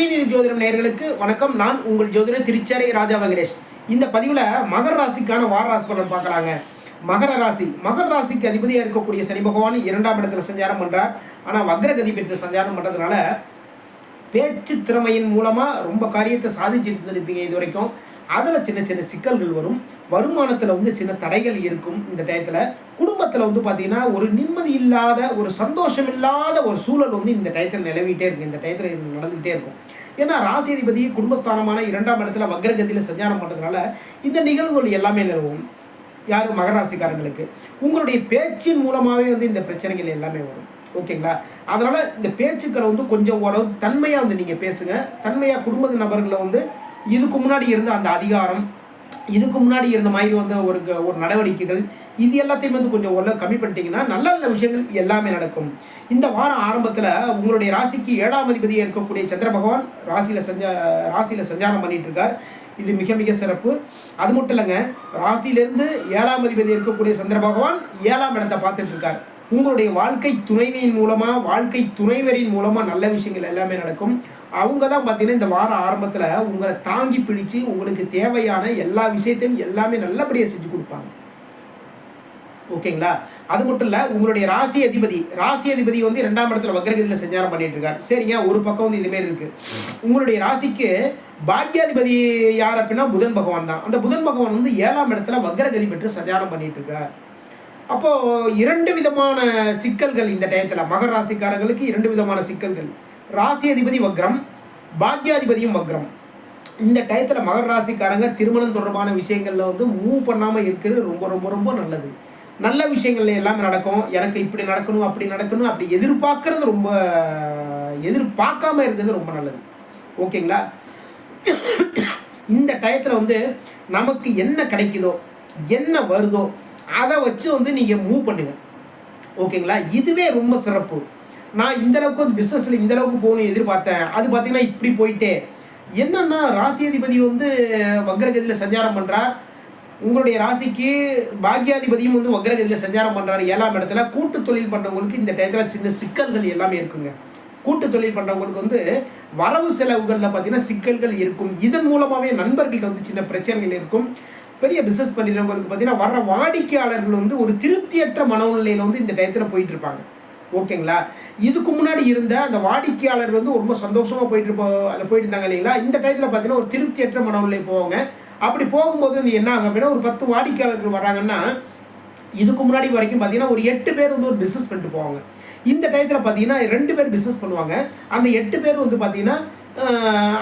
ஸ்ரீநிதி ஜோதிடம் நேர்களுக்கு வணக்கம். நான் உங்கள் ஜோதிடர் திருச்சேரை ராஜா வெங்கடேஷ். இந்த பதிவில் மகர ராசிக்கான வார ராசி பலன் பார்க்குறாங்க மகர ராசி. மகர ராசிக்கு அதிபதியாக இருக்கக்கூடிய சனி பகவான் இரண்டாம் இடத்துல சஞ்சாரம் பண்ணுறார் ஆனால் வக்ரகதி பெற்று சஞ்சாரம் பண்ணுறதுனால பேச்சு திறமையின் மூலமாக ரொம்ப காரியத்தை சாதிச்சுட்டு இருந்திருப்பீங்க இது வரைக்கும் அதில் சின்ன சின்ன சிக்கல்கள் வரும். வருமானத்தில் வந்து சின்ன தடைகள் இருக்கும் இந்த டயத்தில். குடும்பத்தில் வந்து பார்த்தீங்கன்னா ஒரு நிம்மதி இல்லாத ஒரு சந்தோஷம் இல்லாத ஒரு சூழல் வந்து இந்த டயத்தில் நிலவிட்டே இருக்குது இந்த டயத்தில் இது நடந்துகிட்டே இருக்கும். ஏன்னா ராசியதிபதி குடும்பஸ்தானமான இரண்டாம் இடத்துல வக்ரகதியில் சஞ்சாரம் பண்ணுறதுனால இந்த நிகழ்வுகள் எல்லாமே நிலவும். யார்? மகராசிக்காரங்களுக்கு உங்களுடைய பேச்சின் மூலமாகவே வந்து இந்த பிரச்சனைகள் எல்லாமே வரும். ஓகேங்களா? அதனால் இந்த பேச்சுக்களை வந்து கொஞ்சம் ஓரளவு தன்மையாக வந்து நீங்கள் பேசுங்க. தன்மையாக குடும்ப நபர்களை வந்து இதுக்கு முன்னாடி இருந்த அந்த அதிகாரம் இதுக்கு முன்னாடி இருந்த மாதிரி வந்து ஒரு ஒரு நடவடிக்கைகள் இது எல்லாத்தையும் வந்து கொஞ்சம் ஓரளவு கம்மி பண்ணிட்டீங்கன்னா நல்ல நல்ல விஷயங்கள் எல்லாமே நடக்கும். இந்த வாரம் ஆரம்பத்தில் உங்களுடைய ராசிக்கு ஏழாம் அதிபதியாக இருக்கக்கூடிய சந்திர பகவான் ராசியில் சஞ்சா ராசியில் சஞ்சாரம் பண்ணிட்டு இருக்கார் இது மிக மிக சிறப்பு. அது மட்டும் இல்லைங்க ராசியிலேருந்து ஏழாம் அதிபதி இருக்கக்கூடிய சந்திர பகவான் ஏழாம் இடத்தை பார்த்துட்டு இருக்கார் உங்களுடைய வாழ்க்கை துணைவியின் மூலமாக வாழ்க்கை துணைவரின் மூலமாக நல்ல விஷயங்கள் எல்லாமே நடக்கும். அவங்க தான் பார்த்தீங்கன்னா இந்த வாரம் ஆரம்பத்தில் உங்களை தாங்கி பிடிச்சு உங்களுக்கு தேவையான எல்லா விஷயத்தையும் எல்லாமே நல்லபடியாக செஞ்சு கொடுப்பாங்க. ஓகேங்களா? அது மட்டும் இல்லை உங்களுடைய ராசி அதிபதி ராசி அதிபதி வந்து ரெண்டாம் இடத்துல வக்ரகதியில் சஞ்சாரம் பண்ணிட்டு இருக்கார். சரிங்க ஒரு பக்கம் வந்து இதுமாரி இருக்கு. உங்களுடைய ராசிக்கு பாக்கியாதிபதி யார் அப்படின்னா புதன் பகவான் தான். அந்த புதன் பகவான் வந்து ஏழாம் இடத்துல வக்ரகதி பெற்று சஞ்சாரம் பண்ணிட்டு இருக்கார். அப்போ இரண்டு விதமான சிக்கல்கள் இந்த டயத்தில். மகர ராசிக்காரங்களுக்கு இரண்டு விதமான சிக்கல்கள். ராசி அதிபதி வக்ரம் பாக்யாதிபதியும் வக்ரம். இந்த டயத்தில் மகர ராசிக்காரங்க திருமணம் தொடர்பான விஷயங்களில் வந்து மூவ் பண்ணாமல் இருக்கிறது ரொம்ப ரொம்ப ரொம்ப நல்லது. நல்ல விஷயங்கள்ல எல்லாமே நடக்கும். எனக்கு இப்படி நடக்கணும் அப்படி நடக்கணும் அப்படி எதிர்பார்க்கறது ரொம்ப எதிர்பார்க்காம இருக்கிறது ரொம்ப நல்லது. ஓகேங்களா? இந்த டயத்தில் வந்து நமக்கு என்ன கிடைக்குதோ என்ன வருதோ அதை வச்சு வந்து நீங்கள் மூவ் பண்ணுங்க ஓகேங்களா? இதுவே ரொம்ப சிறப்பு. நான் இந்த அளவுக்கு வந்து பிஸ்னஸில் இந்த அளவுக்கு போகணும் எதிர்பார்த்தேன். அது பார்த்தீங்கன்னா இப்படி போயிட்டே. என்னன்னா ராசி அதிபதி வந்து வக்ரகதியில் சஞ்சாரம் பண்ணுறார் உங்களுடைய ராசிக்கு பாக்கியாதிபதியும் வந்து வக்ரகதியில் சஞ்சாரம் பண்ணுறாரு ஏழாம் இடத்துல கூட்டு தொழில் பண்ணுறவங்களுக்கு இந்த டயத்தில் சின்ன சிக்கல்கள் எல்லாமே இருக்குங்க. கூட்டு தொழில் பண்ணுறவங்களுக்கு வந்து வரவு செலவுகளில் பார்த்தீங்கன்னா சிக்கல்கள் இருக்கும். இதன் மூலமாகவே நண்பர்கள்ட்ட வந்து சின்ன பிரச்சனைகள் இருக்கும். பெரிய பிஸ்னஸ் பண்ணிடுறவங்களுக்கு பார்த்தீங்கன்னா வர்ற வாடிக்கையாளர்கள் வந்து ஒரு திருப்தியற்ற மனநிலையில் வந்து இந்த டயத்தில் போயிட்டு இருப்பாங்க ஓகேங்களா? இதுக்கு முன்னாடி இருந்த அந்த வாடிக்கையாளர் வந்து ரொம்ப சந்தோஷமாக போயிட்டு இருப்போ அதை போயிட்டு இருந்தாங்க இல்லைங்களா? இந்த டயத்தில் பார்த்தீங்கன்னா ஒரு திருப்தியற்ற மனநிலை போவாங்க. அப்படி போகும்போது நீ என்ன ஆகும் அப்படின்னா ஒரு பத்து வாடிக்கையாளர்கள் வராங்கன்னா இதுக்கு முன்னாடி வரைக்கும் பார்த்தீங்கன்னா ஒரு எட்டு பேர் வந்து ஒரு பிஸ்னஸ் பண்ணிட்டு போவாங்க. இந்த டயத்தில் பார்த்தீங்கன்னா ரெண்டு பேர் பிஸ்னஸ் பண்ணுவாங்க. அந்த எட்டு பேர் வந்து பார்த்தீங்கன்னா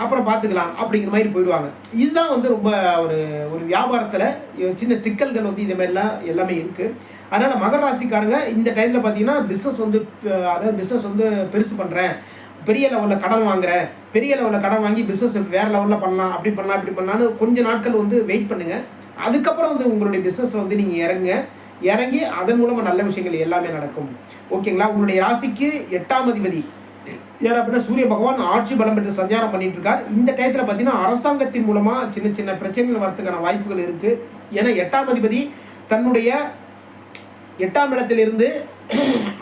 அப்புறம் பார்த்துக்கலாம் அப்படிங்கிற மாதிரி போயிடுவாங்க. இதுதான் வந்து ரொம்ப ஒரு ஒரு வியாபாரத்தில் சின்ன சிக்கல்கள் வந்து இதுமாதிரிலாம் எல்லாமே இருக்குது அதனால் மகர ராசிக்காரங்க இந்த டைத்தில் பார்த்தீங்கன்னா பிஸ்னஸ் வந்து அதாவது பிஸ்னஸ் வந்து பெருசு பண்ணுறேன் பெரிய லெவலில் கடன் வாங்குறேன். பெரிய லெவலில் கடன் வாங்கி பிஸ்னஸ் வேறு லெவலில் பண்ணலாம் அப்படி பண்ணலாம் இப்படி பண்ணலான்னு கொஞ்சம் நாட்கள் வந்து வெயிட் பண்ணுங்கள் அதுக்கப்புறம் வந்து உங்களுடைய பிஸ்னஸ் வந்து நீங்கள் இறங்குங்க. இறங்கி அதன் மூலமாக நல்ல விஷயங்கள் எல்லாமே நடக்கும். ஓகேங்களா? உங்களுடைய ராசிக்கு எட்டாம் அதிபதி. யார் அப்படின்னா சூரிய பகவான் ஆட்சி பலம் பெற்று சஞ்சாரம் பண்ணிட்டு இருக்கார் இந்த டயத்தில் பார்த்தீங்கன்னா அரசாங்கத்தின் மூலமாக சின்ன சின்ன பிரச்சனைகள் வரதுக்கான வாய்ப்புகள் இருக்குது ஏன்னா எட்டாம் அதிபதி தன்னுடைய எட்டாம் இடத்திலிருந்து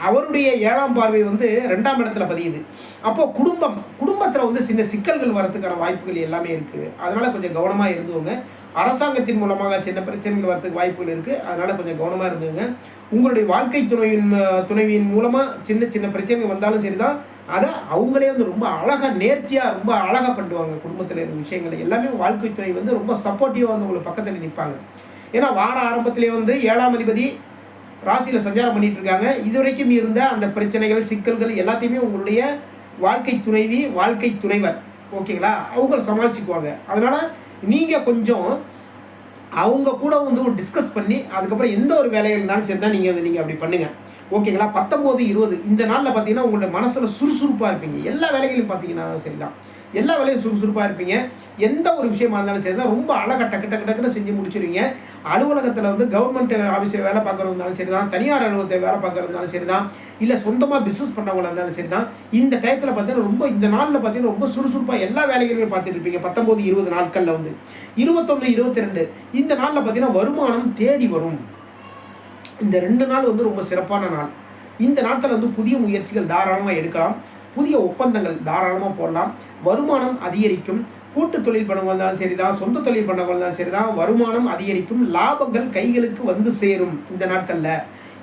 அவருடைய ஏழாம் பார்வை வந்து ரெண்டாம் இடத்துல பதியுது. அப்போ குடும்பம் குடும்பத்தில் வந்து சின்ன சிக்கல்கள் வரதுக்கான வாய்ப்புகள் எல்லாமே இருக்குது அதனால கொஞ்சம் கவனமாக இருந்துவங்க அரசாங்கத்தின் மூலமாக சின்ன பிரச்சனைகள் வரதுக்கு வாய்ப்புகள் இருக்குது அதனால கொஞ்சம் கவனமாக இருந்துங்க உங்களுடைய வாழ்க்கை துணைவின் துணைவியின் மூலமாக சின்ன சின்ன பிரச்சனைகள் வந்தாலும் சரிதான். அதை அவங்களே வந்து ரொம்ப அழகாக நேர்த்தியாக ரொம்ப அழகாக பண்ணுவாங்க குடும்பத்தில் இருக்க விஷயங்களை. எல்லாமே வாழ்க்கைத்துறை வந்து ரொம்ப சப்போர்ட்டிவாக வந்து உங்களுக்கு பக்கத்தில் நிற்பாங்க ஏன்னா வார ஆரம்பத்திலே வந்து ஏழாம் அதிபதி ராசியில் சஞ்சாரம் பண்ணிட்டு இருக்காங்க. இதுவரைக்கும் இருந்த அந்த பிரச்சனைகள் சிக்கல்கள் எல்லாத்தையுமே உங்களுடைய வாழ்க்கை துணைவி வாழ்க்கை துணைவர் ஓகேங்களா? அவங்க சமாளிச்சுக்குவாங்க. அதனால் நீங்கள் கொஞ்சம் அவங்க கூட வந்து டிஸ்கஸ் பண்ணி அதுக்கப்புறம் எந்த ஒரு வேலைகள் இருந்தாலும் சரி தான் நீங்கள் வந்து நீங்கள் அப்படி பண்ணுங்கள் ஓகேங்களா? பத்தொம்போது இருபது. இந்த நாளில் பார்த்தீங்கன்னா உங்களோட மனசில் சுறுசுறுப்பாக இருப்பீங்க. எல்லா வேலைகளையும் பார்த்தீங்கன்னா சரிதான். எல்லா வேலையும் சுறுசுறுப்பாக இருப்பீங்க. எந்த ஒரு விஷயமா இருந்தாலும் சரி தான் ரொம்ப அழகாக டக்கு டக்கு டக்குன்னு செஞ்சு முடிச்சிருவீங்க. அலுவலகத்தில் வந்து கவர்மெண்ட் ஆஃபீஸில் வேலை பார்க்குறவங்க இருந்தாலும் சரி தான் தனியார் அலுவலகத்தை வேலை பார்க்குறது இருந்தாலும் சரி தான் இல்லை சொந்தமாக பிஸ்னஸ் பண்ணவங்களா இருந்தாலும் சரி தான் இந்த டயத்தில் பார்த்தீங்கன்னா ரொம்ப இந்த நாளில் பார்த்தீங்கன்னா ரொம்ப சுறுசுறுப்பாக எல்லா வேலைகளையும் பார்த்துட்டு இருப்பீங்க. பத்தொம்போது இருபது நாட்களில் வந்து. இருபத்தொன்று இருபத்தி ரெண்டு இந்த நாளில் பார்த்தீங்கன்னா வருமானம் தேடி வரும். இந்த ரெண்டு நாள் வந்து ரொம்ப சிறப்பான நாள். இந்த நாட்கள் வந்து புதிய முயற்சிகள் தாராளமாக எடுக்கலாம். புதிய ஒப்பந்தங்கள் தாராளமாக போடலாம். வருமானம் அதிகரிக்கும். கூட்டு தொழில் பண்ணவங்க இருந்தாலும் சரிதான் சொந்த தொழில் பண்ணவங்க இருந்தாலும் சரிதான். வருமானம் அதிகரிக்கும். லாபங்கள் கைகளுக்கு வந்து சேரும் இந்த நாட்களில்.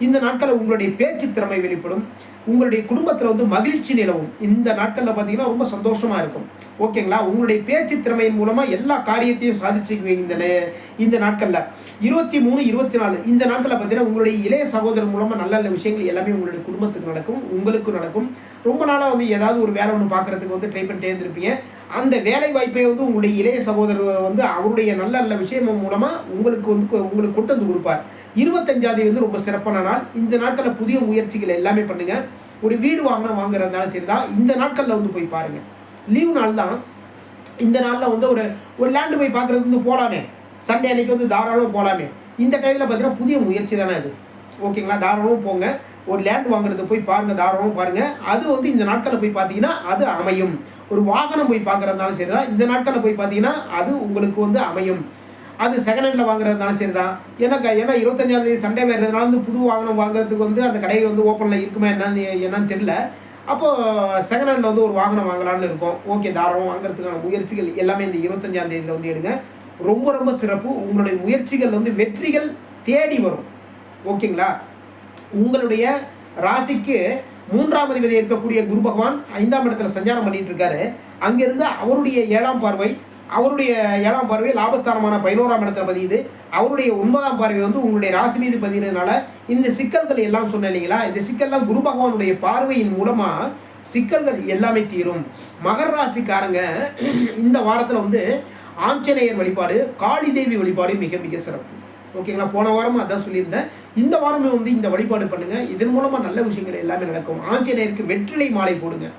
இந்த நாட்களில் உங்களுடைய பேச்சு திறமை வெளிப்படும். உங்களுடைய குடும்பத்தில் வந்து மகிழ்ச்சி நிலவும். இந்த நாட்களில் பார்த்தீங்கன்னா ரொம்ப சந்தோஷமாக இருக்கும். ஓகேங்களா? உங்களுடைய பேச்சு திறமையின் மூலமாக எல்லா காரியத்தையும் சாதிச்சுக்குவீங்க இந்த இந்த நாட்களில். இருபத்தி மூணு இருபத்தி நாலு இந்த நாட்களில் பார்த்தீங்கன்னா உங்களுடைய இளைய சகோதரர் மூலமாக நல்ல நல்ல விஷயங்கள் எல்லாமே உங்களுடைய குடும்பத்துக்கு நடக்கும் உங்களுக்கு நடக்கும். ரொம்ப நாளாக வந்து ஏதாவது ஒரு வேலை ஒன்று பார்க்குறதுக்கு வந்து ட்ரை பண்ணிட்டே இருந்திருப்பீங்க. அந்த வேலை வாய்ப்பை வந்து உங்களுடைய இளைய சகோதரர் வந்து அவருடைய நல்ல நல்ல விஷயம் மூலமாக உங்களுக்கு வந்து கொ- உங்களுக்கு கொண்டு வந்து கொடுப்பார். இருபத்தஞ்சாம் தேதி வந்து ரொம்ப சிறப்பான நாள். இந்த நாட்களில் புதிய முயற்சிகள் எல்லாமே பண்ணுங்கள் ஒரு வீடு வாங்கினா வாங்குறதுனாலும் சரி தான் இந்த நாட்களில் வந்து போய் பாருங்கள் லீவு நாள் தான். இந்த நாளில் வந்து ஒரு ஒரு லேண்டு போய் பார்க்குறது வந்து போகலாமே சண்டே அன்னைக்கு வந்து தாராளமாக போகலாமே இந்த டைமில் பார்த்தீங்கன்னா புதிய முயற்சி தானே அது. ஓகேங்களா தாராளமாக போங்க. ஒரு லேண்ட் வாங்குறது போய் பாருங்கள் தாராளமாக பாருங்கள் அது வந்து இந்த நாட்களில் போய் பார்த்தீங்கன்னா அது அமையும். ஒரு வாகனம் போய் பார்க்குறதுனாலும் சரி தான் இந்த நாட்களில் போய் பார்த்தீங்கன்னா அது உங்களுக்கு வந்து அமையும். அது செகண்ட் ஹேண்டில் வாங்குறதுனாலும் சரி தான் ஏன்னா க- ஏன்னா இருபத்தஞ்சாம் தேதி சண்டே வேறதுனால வந்து புது வாகனம் வாங்குறதுக்கு வந்து அந்த கடை வந்து ஓப்பனில் இருக்குமா என்னன்னு என்னன்னு தெரில அப்போது செகண்ட் ஹேண்டில் வந்து ஒரு வாகனம் வாங்கலாம்னு இருக்கோம். ஓகே தாராளம் வாங்குறதுக்கான முயற்சிகள் எல்லாமே இந்த இருபத்தஞ்சாம் தேதியில் வந்து எடுங்க. ரொம்ப ரொம்ப சிறப்பு. உங்களுடைய முயற்சிகள் வந்து வெற்றிகள் தேடி வரும். ஓகேங்களா? உங்களுடைய ராசிக்கு மூன்றாம் அதிபதி இருக்கக்கூடிய குரு பகவான் ஐந்தாம் இடத்துல சஞ்சாரம் பண்ணிட்டு இருக்காரு. அங்கிருந்து அவருடைய ஏழாம் பார்வை அவருடைய ஏழாம் பார்வை லாபஸ்தானமான பதினோராம் இடத்துல பதியுது. அவருடைய ஒன்பதாம் பார்வை வந்து உங்களுடைய ராசி மீது பதினதுனால இந்த சிக்கல்கள் எல்லாம் சொன்னேன் இல்லைங்களா? இந்த சிக்கல்லாம் குரு பகவானுடைய பார்வையின் மூலமாக சிக்கல்கள் எல்லாமே தீரும். மகர ராசிக்காரங்க இந்த வாரத்தில் வந்து ஆஞ்சநேயர் வழிபாடு காளி தேவி வழிபாடு மிக மிக சிறப்பு. ஓகேங்களா? போன வாரமும் அதான் சொல்லியிருந்தேன். இந்த வாரமே வந்து இந்த வழிபாடு பண்ணுங்கள் இதன் மூலமாக நல்ல விஷயங்கள் எல்லாமே நடக்கும். ஆஞ்சநேயருக்கு வெற்றிலை மாலை போடுங்க.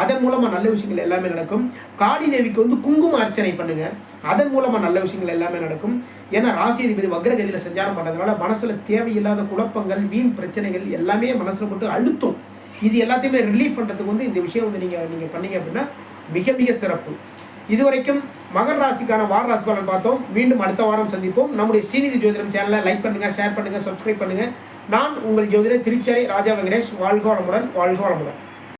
அதன் மூலமாக நல்ல விஷயங்கள் எல்லாமே நடக்கும். காளி தேவிக்கு வந்து குங்கும அர்ச்சனை பண்ணுங்க. அதன் மூலமாக நல்ல விஷயங்கள் எல்லாமே நடக்கும். ஏன்னா ராசி அதிபதி வக்ரகதியில் சஞ்சாரம் பண்ணுறதுனால மனசில் தேவையில்லாத குழப்பங்கள் வீண் பிரச்சனைகள் எல்லாமே மனசில் போட்டு அழுத்தும். இது எல்லாத்தையுமே ரிலீஃப் பண்ணுறதுக்கு வந்து இந்த விஷயம் வந்து நீங்கள் நீங்கள் பண்ணீங்க அப்படின்னா மிக மிக சிறப்பு. இதுவரைக்கும் மகர ராசிக்கான வார ராசி பலன் பார்த்தோம். மீண்டும் அடுத்த வாரம் சந்திப்போம். நம்முடைய ஸ்ரீநிதி ஜோதிடம் சேனலை லைக் பண்ணுங்க ஷேர் பண்ணுங்க சப்ஸ்கிரைப் பண்ணுங்க. நான் உங்கள் ஜோதிடர் திருச்சரை ராஜா வெங்கடேஷ். வாழ்க வளமுடன் வாழ்க வளமுடன்.